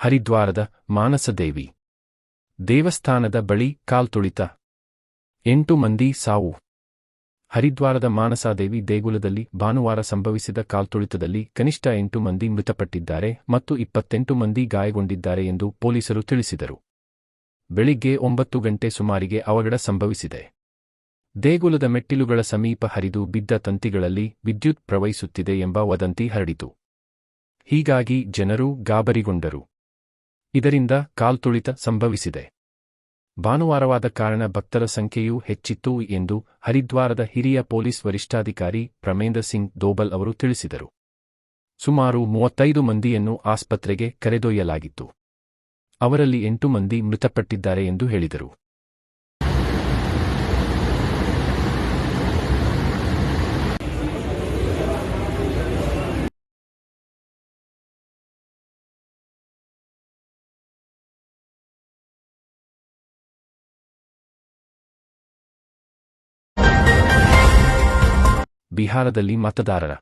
ಹರಿದ್ವಾರದ ಮಾನಸದೇವಿ. ದೇವಸ್ಥಾನದ ಬಳಿ ಕಾಲ್ತುಳಿತ ಎಂಟು ಮಂದಿ ಸಾವು. ಹರಿದ್ವಾರದ ಮಾನಸಾದೇವಿ ದೇಗುಲದಲ್ಲಿ ಭಾನುವಾರ ಸಂಭವಿಸಿದ ಕಾಲ್ತುಳಿತದಲ್ಲಿ ಕನಿಷ್ಠ ಎಂಟು ಮಂದಿ ಮೃತಪಟ್ಟಿದ್ದಾರೆ ಮತ್ತು ಇಪ್ಪತ್ತೆಂಟು ಮಂದಿ ಗಾಯಗೊಂಡಿದ್ದಾರೆ ಎಂದು ಪೊಲೀಸರು ತಿಳಿಸಿದರು. ಬೆಳಿಗ್ಗೆ ಒಂಬತ್ತು ಗಂಟೆ ಸುಮಾರಿಗೆ ಅವಘಡ ಸಂಭವಿಸಿದೆ. ದೇಗುಲದ ಮೆಟ್ಟಿಲುಗಳ ಸಮೀಪ ಹರಿದು ಬಿದ್ದ ತಂತಿಗಳಲ್ಲಿ ವಿದ್ಯುತ್ ಪ್ರವಹಿಸುತ್ತಿದೆ ಎಂಬ ವದಂತಿ ಹರಡಿತು. ಹೀಗಾಗಿ ಜನರು ಗಾಬರಿಗೊಂಡರು. ಇದರಿಂದ ಕಾಲ್ತುಳಿತ ಸಂಭವಿಸಿದೆ. ಭಾನುವಾರವಾದ ಕಾರಣ ಭಕ್ತರ ಸಂಖ್ಯೆಯೂ ಹೆಚ್ಚಿತ್ತು ಎಂದು ಹರಿದ್ವಾರದ ಹಿರಿಯ ಪೊಲೀಸ್ ವರಿಷ್ಠಾಧಿಕಾರಿ ಪ್ರಮೇಂದ್ರ ಸಿಂಗ್ ದೋಬಲ್ ಅವರು ತಿಳಿಸಿದರು. ಸುಮಾರು ಮೂವತ್ತೈದು ಮಂದಿಯನ್ನು ಆಸ್ಪತ್ರೆಗೆ ಕರೆದೊಯ್ಯಲಾಗಿತ್ತು. ಅವರಲ್ಲಿ ಎಂಟು ಮಂದಿ ಮೃತಪಟ್ಟಿದ್ದಾರೆ ಎಂದು ಹೇಳಿದರು. ಬಿಹಾರದಲ್ಲಿ ಮತದಾರರ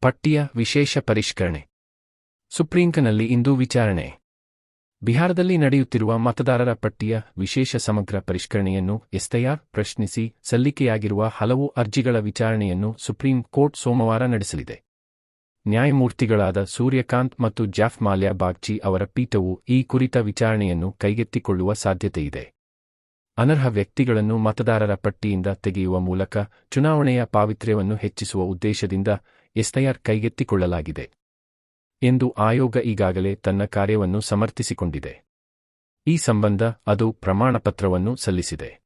ಪಟ್ಟಿಯ ವಿಶೇಷ ಪರಿಷ್ಕರಣೆ. ಸುಪ್ರೀಂಕನಲ್ಲಿ ಇಂದು ವಿಚಾರಣೆ. ಬಿಹಾರದಲ್ಲಿ ನಡೆಯುತ್ತಿರುವ ಮತದಾರರ ಪಟ್ಟಿಯ ವಿಶೇಷ ಸಮಗ್ರ ಪರಿಷ್ಕರಣೆಯನ್ನು ಎಸ್ಐಆರ್ ಪ್ರಶ್ನಿಸಿ ಸಲ್ಲಿಕೆಯಾಗಿರುವ ಹಲವು ಅರ್ಜಿಗಳ ವಿಚಾರಣೆಯನ್ನು ಸುಪ್ರೀಂ ಕೋರ್ಟ್ ಸೋಮವಾರ ನಡೆಸಲಿದೆ. ನ್ಯಾಯಮೂರ್ತಿಗಳಾದ ಸೂರ್ಯಕಾಂತ್ ಮತ್ತು ಜಾಫ್ ಮಾಲ್ಯಾ ಬಾಗ್ಚಿ ಅವರ ಪೀಠವು ಈ ಕುರಿತ ವಿಚಾರಣೆಯನ್ನು ಕೈಗೆತ್ತಿಕೊಳ್ಳುವ ಸಾಧ್ಯತೆಯಿದೆ. ಅನರ್ಹ ವ್ಯಕ್ತಿಗಳನ್ನು ಮತದಾರರ ಪಟ್ಟಿಯಿಂದ ತೆಗೆಯುವ ಮೂಲಕ ಚುನಾವಣೆಯ ಪಾವಿತ್ರ್ಯವನ್ನು ಹೆಚ್ಚಿಸುವ ಉದ್ದೇಶದಿಂದ ಎಸ್ಐಆರ್ ಕೈಗೆತ್ತಿಕೊಳ್ಳಲಾಗಿದೆ ಎಂದು ಆಯೋಗ ಈಗಾಗಲೇ ತನ್ನ ಕಾರ್ಯವನ್ನು ಸಮರ್ಥಿಸಿಕೊಂಡಿದೆ. ಈ ಸಂಬಂಧ ಅದು ಪ್ರಮಾಣಪತ್ರವನ್ನು ಸಲ್ಲಿಸಿದೆ.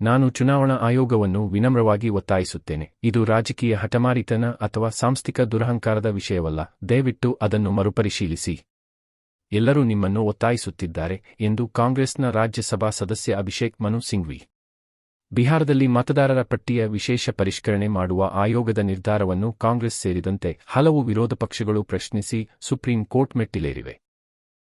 ನಾನು ಚುನಾವಣಾ ಆಯೋಗವನ್ನು ವಿನಮ್ರವಾಗಿ ಒತ್ತಾಯಿಸುತ್ತೇನೆ. ಇದು ರಾಜಕೀಯ ಹಠಮಾರಿತನ ಅಥವಾ ಸಾಂಸ್ಥಿಕ ದುರಹಂಕಾರದ ವಿಷಯವಲ್ಲ. ದಯವಿಟ್ಟು ಅದನ್ನು ಮರುಪರಿಶೀಲಿಸಿ. ಎಲ್ಲರೂ ನಿಮ್ಮನ್ನು ಒತ್ತಾಯಿಸುತ್ತಿದ್ದಾರೆ ಎಂದು ಕಾಂಗ್ರೆಸ್ನ ರಾಜ್ಯಸಭಾ ಸದಸ್ಯ ಅಭಿಷೇಕ್ ಮನು ಸಿಂಘ್ವಿ ಬಿಹಾರದಲ್ಲಿ ಮತದಾರರ ಪಟ್ಟಿಯ ವಿಶೇಷ ಪರಿಷ್ಕರಣೆ ಮಾಡುವ ಆಯೋಗದ ನಿರ್ಧಾರವನ್ನು ಕಾಂಗ್ರೆಸ್ ಸೇರಿದಂತೆ ಹಲವು ವಿರೋಧ ಪಕ್ಷಗಳು ಪ್ರಶ್ನಿಸಿ ಸುಪ್ರೀಂ ಕೋರ್ಟ್ ಮೆಟ್ಟಿಲೇರಿವೆ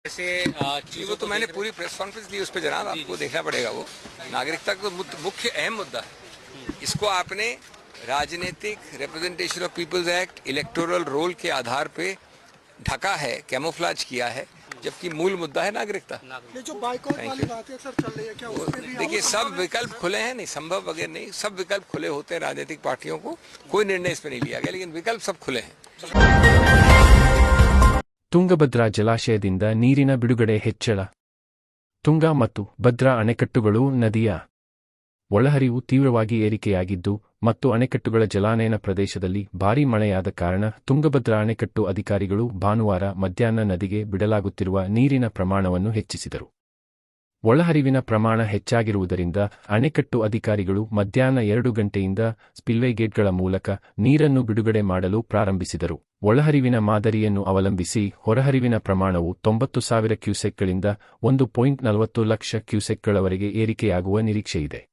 जैसे अ, जी वो तो मैंने पूरी प्रेस कॉन्फ्रेंस दी उस पर जनाब आपको देखना पड़ेगा वो नागरिकता का मुद्द- मुख्य अहम मुद्दा है इसको आपने राजनीतिक representation of peoples act electoral roll के आधार पे ढका है कैमोफ्लाज किया है जबकि मूल मुद्दा है नागरिकता ये जो बाइकआउट Thank वाली you. बातें सर चल रही है क्या वो उसमें भी देखिए आप- सब विकल्प खुले हैं नहीं संभव वगैरह नहीं सब विकल्प खुले होते हैं राजनीतिक पार्टियों को कोई निर्णय इस पर नहीं लिया गया लेकिन विकल्प सब खुले हैं ತುಂಗಭದ್ರಾ ಜಲಾಶಯದಿಂದ ನೀರಿನ ಬಿಡುಗಡೆ ಹೆಚ್ಚಳ ತುಂಗಾ ಮತ್ತು ಭದ್ರಾ ಅಣೆಕಟ್ಟುಗಳು ನದಿಯ ಒಳಹರಿವು ತೀವ್ರವಾಗಿ ಏರಿಕೆಯಾಗಿದ್ದು ಮತ್ತು ಅಣೆಕಟ್ಟುಗಳ ಜಲಾನಯನ ಪ್ರದೇಶದಲ್ಲಿ ಭಾರೀ ಮಳೆಯಾದ ಕಾರಣ ತುಂಗಭದ್ರಾ ಅಣೆಕಟ್ಟು ಅಧಿಕಾರಿಗಳು ಭಾನುವಾರ ಮಧ್ಯಾಹ್ನ ನದಿಗೆ ಬಿಡಲಾಗುತ್ತಿರುವ ನೀರಿನ ಪ್ರಮಾಣವನ್ನು ಹೆಚ್ಚಿಸಿದರು. ಒಳಹರಿವಿನ ಪ್ರಮಾಣ ಹೆಚ್ಚಾಗಿರುವುದರಿಂದ ಅಣೆಕಟ್ಟು ಅಧಿಕಾರಿಗಳು ಮಧ್ಯಾಹ್ನ ಎರಡು ಗಂಟೆಯಿಂದ ಸ್ಪಿಲ್ವೇ ಗೇಟ್ಗಳ ಮೂಲಕ ನೀರನ್ನು ಬಿಡುಗಡೆ ಮಾಡಲು ಪ್ರಾರಂಭಿಸಿದರು. ಒಳಹರಿವಿನ ಮಾದರಿಯನ್ನು ಅವಲಂಬಿಸಿ ಹೊರಹರಿವಿನ ಪ್ರಮಾಣವು ತೊಂಬತ್ತು ಸಾವಿರ ಕ್ಯೂಸೆಕ್ಗಳಿಂದ ಒಂದು ಪಾಯಿಂಟ್ ನಲವತ್ತು ಲಕ್ಷ ಕ್ಯೂಸೆಕ್ಗಳವರೆಗೆ ಏರಿಕೆಯಾಗುವ ನಿರೀಕ್ಷೆಯಿದೆ.